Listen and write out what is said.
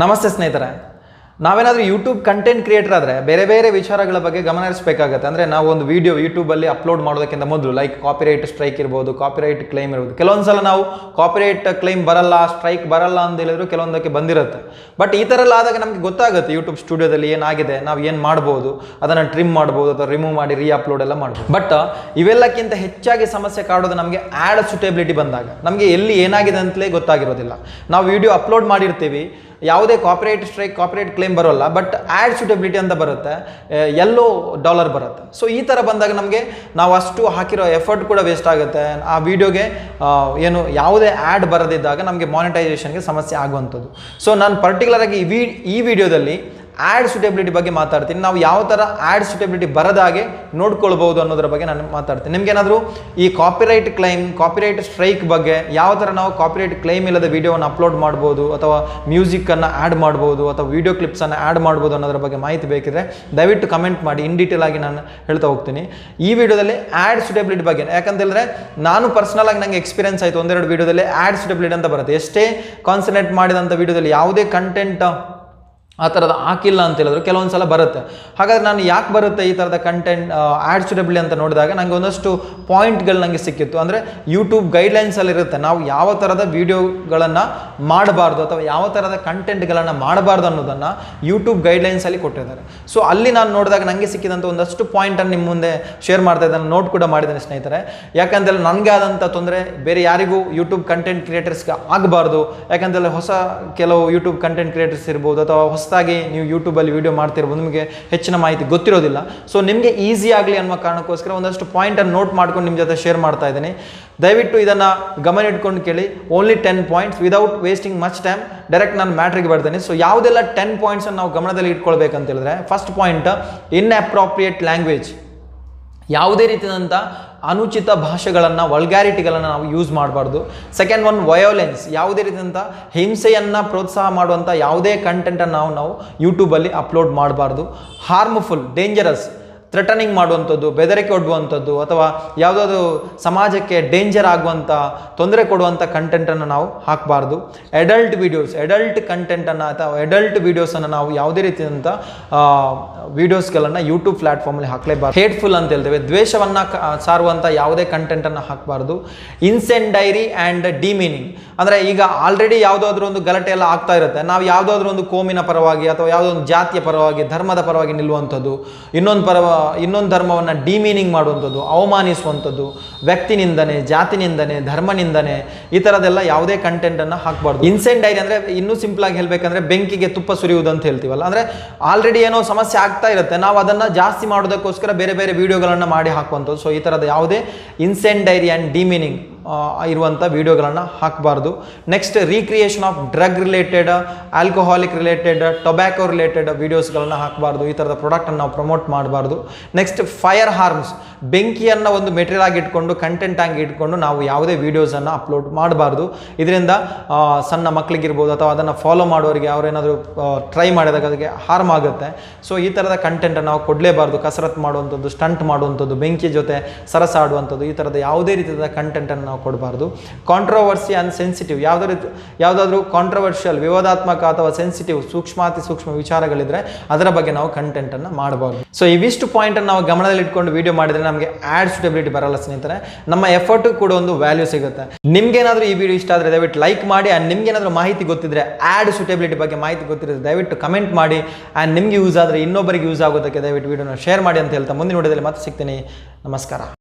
ನಮಸ್ತೆ ಸ್ನೇಹಿತರೆ. ನಾವೇನಾದರೂ ಯೂಟ್ಯೂಬ್ ಕಂಟೆಂಟ್ ಕ್ರಿಯೇಟರ್ ಆದರೆ ಬೇರೆ ಬೇರೆ ವಿಚಾರಗಳ ಬಗ್ಗೆ ಗಮನ ಹರಿಸಬೇಕಾಗತ್ತೆ. ಅಂದರೆ ನಾವು ಒಂದು ವೀಡಿಯೋ ಯೂಟ್ಯೂಬಲ್ಲಿ ಅಪ್ಲೋಡ್ ಮಾಡೋದಕ್ಕಿಂತ ಮೊದಲು ಲೈಕ್ ಕಾಪಿರೈಟ್ ಸ್ಟ್ರೈಕ್ ಇರ್ಬೋದು ಕಾಪಿರೈಟ್ ಕ್ಲೈಮ್ ಇರ್ಬೋದು. ಕೆಲವೊಂದು ಸಲ ನಾವು ಕಾಪಿರೈಟ್ ಕ್ಲೈಮ್ ಬರಲ್ಲ ಸ್ಟ್ರೈಕ್ ಬರಲ್ಲ ಅಂತ ಹೇಳಿದ್ರು ಕೆಲವೊಂದಕ್ಕೆ ಬಂದಿರುತ್ತೆ. ಬಟ್ ಈ ಥರ ಎಲ್ಲ ಆದಾಗ ನಮಗೆ ಗೊತ್ತಾಗುತ್ತೆ ಯೂಟ್ಯೂಬ್ ಸ್ಟುಡಿಯೋದಲ್ಲಿ ಏನಾಗಿದೆ, ನಾವು ಏನು ಮಾಡ್ಬೋದು, ಅದನ್ನು ಟ್ರಿಮ್ ಮಾಡ್ಬೋದು ಅಥವಾ ರಿಮೂವ್ ಮಾಡಿ ರೀ ಅಪ್ಲೋಡ್ ಎಲ್ಲ ಮಾಡ್ಬೋದು. ಬಟ್ ಇವೆಲ್ಲಕ್ಕಿಂತ ಹೆಚ್ಚಾಗಿ ಸಮಸ್ಯೆ ಕಾಡೋದು ನಮಗೆ ಆ್ಯಡ್ ಸುಟೇಬಿಲಿಟಿ ಬಂದಾಗ. ನಮಗೆ ಎಲ್ಲಿ ಏನಾಗಿದೆ ಅಂತಲೇ ಗೊತ್ತಾಗಿರೋದಿಲ್ಲ. ನಾವು ವೀಡಿಯೋ ಅಪ್ಲೋಡ್ ಮಾಡಿರ್ತೀವಿ ಯಾವುದೇ ಕಾಪರೇಟ್ ಸ್ಟ್ರೈಕ್ ಕಾಪರೇಟ್ ಕ್ಲೇಮ್ ಬರೋಲ್ಲ ಬಟ್ ಆ್ಯಡ್ ಸೂಟಬಿಲಿಟಿ ಅಂತ ಬರುತ್ತೆ. ಎಲ್ಲೋ ಡಾಲರ್ ಬರುತ್ತೆ. ಸೊ ಈ ಥರ ಬಂದಾಗ ನಮಗೆ ನಾವು ಅಷ್ಟು ಹಾಕಿರೋ ಎಫರ್ಟ್ ಕೂಡ ವೇಸ್ಟ್ ಆಗುತ್ತೆ. ಆ ವಿಡಿಯೋಗೆ ಏನು ಯಾವುದೇ ಆ್ಯಡ್ ಬರದಿದ್ದಾಗ ನಮಗೆ ಮಾನಿಟೈಸೇಷನ್ಗೆ ಸಮಸ್ಯೆ ಆಗುವಂಥದ್ದು. ಸೊ ನಾನು ಪರ್ಟಿಕ್ಯುಲರಾಗಿ ಈ ವಿ, ಈ ವಿಡಿಯೋದಲ್ಲಿ ಆ್ಯಡ್ ಸುಟೇಬಿಲಿಟಿ ಬಗ್ಗೆ ಮಾತಾಡ್ತೀನಿ. ನಾವು ಯಾವ ಥರ ಆ್ಯಡ್ ಸುಟೇಬಿಲಿಟಿ ಬರದಾಗೆ ನೋಡ್ಕೊಳ್ಬೋದು ಅನ್ನೋದ್ರ ಬಗ್ಗೆ ನಾನು ಮಾತಾಡ್ತೀನಿ. ನಿಮ್ಗೇನಾದರೂ ಈ ಕಾಪಿರೈಟ್ ಕ್ಲೈಮ್ ಕಾಪಿರೈಟ್ ಸ್ಟ್ರೈಕ್ ಬಗ್ಗೆ ಯಾವ ಥರ ನಾವು ಕಾಪಿರೈಟ್ ಕ್ಲೈಮ್ ಇಲ್ಲದ ವೀಡಿಯೋವನ್ನು ಅಪ್ಲೋಡ್ ಮಾಡ್ಬೋದು ಅಥವಾ ಮ್ಯೂಸಿಕ್ಕನ್ನು ಆ್ಯಡ್ ಮಾಡ್ಬೋದು ಅಥವಾ ವೀಡಿಯೋ ಕ್ಲಿಪ್ಸನ್ನು ಆ್ಯಡ್ ಮಾಡ್ಬೋದು ಅನ್ನೋದ್ರ ಬಗ್ಗೆ ಮಾಹಿತಿ ಬೇಕಿದ್ರೆ ದಯವಿಟ್ಟು ಕಮೆಂಟ್ ಮಾಡಿ. ಇನ್ ಡೀಟೇಲ್ ಆಗಿ ನಾನು ಹೇಳ್ತಾ ಹೋಗ್ತೀನಿ. ಈ ವಿಡಿಯೋದಲ್ಲಿ ಆ್ಯಡ್ ಸುಟೇಬಿಲಿಟಿ ಬಗ್ಗೆ ಯಾಕಂತೇಳಿದ್ರೆ ನಾನು ಪರ್ಸನಲ್ ಆಗಿ ನನಗೆ ಎಕ್ಸ್ಪೀರಿಯನ್ಸ್ ಆಯಿತು. ಒಂದೆರಡು ವಿಡಿಯೋದಲ್ಲಿ ಆ್ಯಡ್ ಸುಟೇಬಿಲಿಟಿ ಅಂತ ಬರುತ್ತೆ. ಎಷ್ಟೇ ಕಾನ್ಸನ್ಟ್ರೇಟ್ ಮಾಡಿದಂಥ ವಿಡಿಯೋದಲ್ಲಿ ಯಾವುದೇ ಕಂಟೆಂಟ್ ಆ ಥರದ ಹಾಕಿಲ್ಲ ಅಂತ ಹೇಳಿದ್ರು ಕೆಲವೊಂದು ಸಲ ಬರುತ್ತೆ. ಹಾಗಾದ್ರೆ ನಾನು ಯಾಕೆ ಬರುತ್ತೆ ಈ ಥರದ ಕಂಟೆಂಟ್ ಆ್ಯಡ್ ಸುಡಬಿಳಿ ಅಂತ ನೋಡಿದಾಗ ನನಗೆ ಒಂದಷ್ಟು ಪಾಯಿಂಟ್ಗಳು ನನಗೆ ಸಿಕ್ಕಿತ್ತು. ಅಂದರೆ ಯೂಟ್ಯೂಬ್ ಗೈಡ್ಲೈನ್ಸಲ್ಲಿ ಇರುತ್ತೆ. ನಾವು ಯಾವ ಥರದ ವೀಡಿಯೋಗಳನ್ನು ಮಾಡಬಾರ್ದು ಅಥವಾ ಯಾವ ಥರದ ಕಂಟೆಂಟ್ಗಳನ್ನು ಮಾಡಬಾರ್ದು ಅನ್ನೋದನ್ನು ಯೂಟ್ಯೂಬ್ ಗೈಡ್ಲೈನ್ಸಲ್ಲಿ ಕೊಟ್ಟಿದ್ದಾರೆ. ಸೊ ಅಲ್ಲಿ ನಾನು ನೋಡಿದಾಗ ನನಗೆ ಸಿಕ್ಕಿದಂಥ ಒಂದಷ್ಟು ಪಾಯಿಂಟನ್ನು ನಿಮ್ಮ ಮುಂದೆ ಶೇರ್ ಮಾಡ್ತಾ ಇದ್ದಾನೆ. ನೋಟ್ ಕೂಡ ಮಾಡಿದ್ದೇನೆ ಸ್ನೇಹಿತರೆ. ಯಾಕಂತೇಳಿ ನನಗೆ ಆದಂಥ ತೊಂದರೆ ಬೇರೆ ಯಾರಿಗೂ ಯೂಟ್ಯೂಬ್ ಕಂಟೆಂಟ್ ಕ್ರಿಯೇಟರ್ಸ್ಗೆ ಆಗಬಾರ್ದು. ಯಾಕಂತೇಳಿ ಹೊಸ ಕೆಲವು ಯೂಟ್ಯೂಬ್ ಕಂಟೆಂಟ್ ಕ್ರಿಯೇಟರ್ಸ್ ಇರ್ಬೋದು ಅಥವಾ ಹೊಸದಾಗಿ ನೀವು ಯೂಟ್ಯೂಬಲ್ಲಿ ವೀಡಿಯೋ ಮಾಡ್ತಿರ್ಬೋದು, ನಿಮಗೆ ಹೆಚ್ಚಿನ ಮಾಹಿತಿ ಗೊತ್ತಿರೋದಿಲ್ಲ. ಸೊ ನಿಮಗೆ ಈಸಿ ಆಗಲಿ ಅನ್ನೋ ಕಾರಣಕ್ಕೋಸ್ಕರ ಒಂದಷ್ಟು ಪಾಯಿಂಟನ್ನು ನೋಟ್ ಮಾಡ್ಕೊಂಡು ನಿಮ್ಮ ಜೊತೆ ಶೇರ್ ಮಾಡ್ತಾ ಇದ್ದೀನಿ. ದಯವಿಟ್ಟು ಇದನ್ನು ಗಮನ ಇಟ್ಕೊಂಡು ಕೇಳಿ. Only ten points without wasting much time direct ನಾನು ಮ್ಯಾಟ್ರಿಗೆ ಬರ್ತೇನೆ. ಸೊ ಯಾವುದೆಲ್ಲ ಟೆನ್ ಪಾಯಿಂಟ್ಸನ್ನು ನಾವು ಗಮನದಲ್ಲಿ ಇಟ್ಕೊಳ್ಬೇಕಂತ ಹೇಳಿದ್ರೆ first point inappropriate language ಯಾವುದೇ ರೀತಿಯಾದಂಥ ಅನುಚಿತ ಭಾಷೆಗಳನ್ನು ವಲ್ಗ್ಯಾರಿಟಿಗಳನ್ನು ನಾವು ಯೂಸ್ ಮಾಡಬಾರ್ದು. ಸೆಕೆಂಡ್ ಒನ್ ವಯೋಲೆನ್ಸ್ ಯಾವುದೇ ರೀತಿಯಂಥ ಹಿಂಸೆಯನ್ನು ಪ್ರೋತ್ಸಾಹ ಮಾಡುವಂಥ ಯಾವುದೇ ಕಂಟೆಂಟನ್ನು ನಾವು ನಾವು ಯೂಟ್ಯೂಬಲ್ಲಿ ಅಪ್ಲೋಡ್ ಮಾಡಬಾರ್ದು. ಹಾರ್ಮ್ಫುಲ್ ಡೇಂಜರಸ್ ಥ್ರೆಟನಿಂಗ್ ಮಾಡುವಂಥದ್ದು, ಬೆದರಿಕೆ ಒಡ್ಡುವಂಥದ್ದು, ಅಥವಾ ಯಾವುದಾದ್ರು ಸಮಾಜಕ್ಕೆ ಡೇಂಜರ್ ಆಗುವಂಥ, ತೊಂದರೆ ಕೊಡುವಂಥ ಕಂಟೆಂಟನ್ನು ನಾವು ಹಾಕಬಾರ್ದು. ಎಡಲ್ಟ್ ವೀಡಿಯೋಸ್ ಎಡಲ್ಟ್ ಕಂಟೆಂಟನ್ನು ಅಥವಾ ಎಡಲ್ಟ್ ವೀಡಿಯೋಸನ್ನು ನಾವು ಯಾವುದೇ ರೀತಿಯಾದಂಥ ವೀಡಿಯೋಸ್ಗಳನ್ನು ಯೂಟ್ಯೂಬ್ ಪ್ಲ್ಯಾಟ್ಫಾರ್ಮಲ್ಲಿ ಹಾಕಲೇಬಾರ್ದು. ಹೇಟ್ಫುಲ್ ಅಂತ ಹೇಳ್ತೇವೆ. ದ್ವೇಷವನ್ನು ಸಾರುವಂಥ ಯಾವುದೇ ಕಂಟೆಂಟನ್ನು ಹಾಕಬಾರ್ದು. ಇನ್ಸೆಂಟ್ ಡೈರಿ ಆ್ಯಂಡ್ ಡಿಮೀನಿಂಗ್ ಅಂದರೆ ಈಗ ಆಲ್ರೆಡಿ ಯಾವುದಾದ್ರೂ ಒಂದು ಗಲಾಟೆ ಎಲ್ಲ ಆಗ್ತಾ ಇರುತ್ತೆ. ನಾವು ಯಾವುದಾದ್ರೂ ಒಂದು ಕೋಮಿನ ಪರವಾಗಿ ಅಥವಾ ಯಾವುದೋ ಒಂದು ಜಾತಿಯ ಪರವಾಗಿ, ಧರ್ಮದ ಪರವಾಗಿ ನಿಲ್ಲುವಂಥದ್ದು, ಇನ್ನೊಂದು ಪರವ ಇನ್ನೊಂದು ಧರ್ಮವನ್ನು ಡಿಮೀನಿಂಗ್ ಮಾಡುವಂಥದ್ದು, ಅವಮಾನಿಸುವಂಥದ್ದು ವ್ಯಕ್ತಿ ನಿಂದನೆ ಜಾತಿ ನಿಂದನೆ ಧರ್ಮ ನಿಂದನೆ ಈ ಥರದೆಲ್ಲ ಯಾವುದೇ ಕಂಟೆಂಟನ್ನು ಹಾಕಬಾರ್ದು. ಇನ್ಸೆಂಟ್ ಡೈರಿ ಅಂದರೆ ಇನ್ನೂ ಸಿಂಪಲ್ ಆಗಿ ಹೇಳಬೇಕಂದ್ರೆ ಬೆಂಕಿಗೆ ತುಪ್ಪ ಸುರಿಯುವುದು ಅಂತ ಹೇಳ್ತೀವಲ್ಲ, ಅಂದರೆ ಆಲ್ರೆಡಿ ಏನೋ ಸಮಸ್ಯೆ ಆಗ್ತಾ ಇರುತ್ತೆ, ನಾವು ಅದನ್ನು ಜಾಸ್ತಿ ಮಾಡೋದಕ್ಕೋಸ್ಕರ ಬೇರೆ ಬೇರೆ ವಿಡಿಯೋಗಳನ್ನು ಮಾಡಿ ಹಾಕುವಂಥದ್ದು. ಸೊ ಈ ಥರದ ಯಾವುದೇ ಇನ್ಸೆಂಟ್ ಡೈರಿ ಆ್ಯಂಡ್ ಡಿಮೀನಿಂಗ್ ಇರುವಂಥ ವಿಡಿಯೋಗಳನ್ನು ಹಾಕಬಾರ್ದು. Next recreation of drug related alcoholic related tobacco related ವೀಡಿಯೋಸ್ಗಳನ್ನು ಹಾಕಬಾರ್ದು. ಈ ಥರದ ಪ್ರಾಡಕ್ಟನ್ನು ನಾವು ಪ್ರಮೋಟ್ ಮಾಡಬಾರ್ದು. ನೆಕ್ಸ್ಟ್ ಫೈರ್ ಹಾರ್ಮ್ಸ್ ಬೆಂಕಿಯನ್ನು ಒಂದು ಮೆಟೀರಿಯಲ್ ಆಗಿ ಇಟ್ಕೊಂಡು ಕಂಟೆಂಟ್ ಆಗಿ ಇಟ್ಕೊಂಡು ನಾವು ಯಾವುದೇ ವೀಡಿಯೋಸನ್ನು ಅಪ್ಲೋಡ್ ಮಾಡಬಾರ್ದು. ಇದರಿಂದ ಸಣ್ಣ ಮಕ್ಕಳಿಗಿರ್ಬೋದು ಅಥವಾ ಅದನ್ನು ಫಾಲೋ ಮಾಡೋರಿಗೆ ಅವರೇನಾದರೂ ಟ್ರೈ ಮಾಡಿದಾಗ ಅದಕ್ಕೆ ಹಾರ್ಮ್ ಆಗುತ್ತೆ. ಸೊ ಈ ಥರದ ಕಂಟೆಂಟನ್ನು ನಾವು ಕೊಡಲೇಬಾರ್ದು. ಕಸರತ್ತು ಮಾಡುವಂಥದ್ದು ಸ್ಟಂಟ್ ಮಾಡುವಂಥದ್ದು ಬೆಂಕಿ ಜೊತೆ ಸರಸಾಡುವಂಥದ್ದು ಈ ಥರದ ಯಾವುದೇ ರೀತಿಯಾದ ಕಂಟೆಂಟನ್ನು ನಾವು ಕೊಡಬಾರ್ದು. ಕಾಂಟ್ರವರ್ಸಿ ಅಂಡ್ ಸೆನ್ಸಿಟಿವ್ ಯಾವುದೇ ರೀತಿ ಯಾವುದಾದ್ರೂ ಕಾಂಟ್ರವರ್ಷಿಯಲ್ ವಿವಾದಾತ್ಮಕ ಅಥವಾ ಸೆನ್ಸಿಟಿವ್ ಸೂಕ್ಷ್ಮಾತಿ ಸೂಕ್ಷ್ಮ ವಿಚಾರಗಳಿದ್ರೆ ಅದರ ಬಗ್ಗೆ ನಾವು ಕಂಟೆಂಟನ್ನು ಮಾಡಬಾರ್ದು ಸೊ ಇವಿಷ್ಟು ಪಾಯಿಂಟನ್ನು ನಾವು ಗಮನದಲ್ಲಿ ಇಟ್ಕೊಂಡು ವಿಡಿಯೋ ಮಾಡಿದರೆ ನಮಗೆ ಆ್ಯಡ್ ಸೂಟಬಿಲಿಟಿ ಬರಲ್ಲ ಸ್ನೇಹಿತರೆ. ನಮ್ಮ ಎಫರ್ಟು ಕೂಡ ಒಂದು ವ್ಯಾಲ್ಯೂ ಸಿಗುತ್ತೆ. ನಿಮ್ಗೇನಾದರೂ ಈ ವಿಡಿಯೋ ಇಷ್ಟ ಆದರೆ ದಯವಿಟ್ಟು ಲೈಕ್ ಮಾಡಿ ಆ್ಯಂಡ್ ನಿಮ್ಗೇನಾದರೂ ಮಾಹಿತಿ ಗೊತ್ತಿದ್ರೆ ಆ್ಯಡ್ ಸೂಟಬಿಲಿಟಿ ಬಗ್ಗೆ ಮಾಹಿತಿ ಗೊತ್ತಿದ್ರೆ ದಯವಿಟ್ಟು ಕಮೆಂಟ್ ಮಾಡಿ ಆ್ಯಂಡ್ ನಿಮಗೆ ಯೂಸ್ ಆದರೆ ಇನ್ನೊಬ್ಬರಿಗೆ ಯೂಸ್ ಆಗೋದಕ್ಕೆ ದಯವಿಟ್ಟು ವಿಡಿಯೋನ ಶೇರ್ ಮಾಡಿ ಅಂತ ಹೇಳ್ತಾ ಮುಂದಿನ ವಿಡಿಯೋದಲ್ಲಿ ಮತ್ತೆ ಸಿಗ್ತೀನಿ. ನಮಸ್ಕಾರ.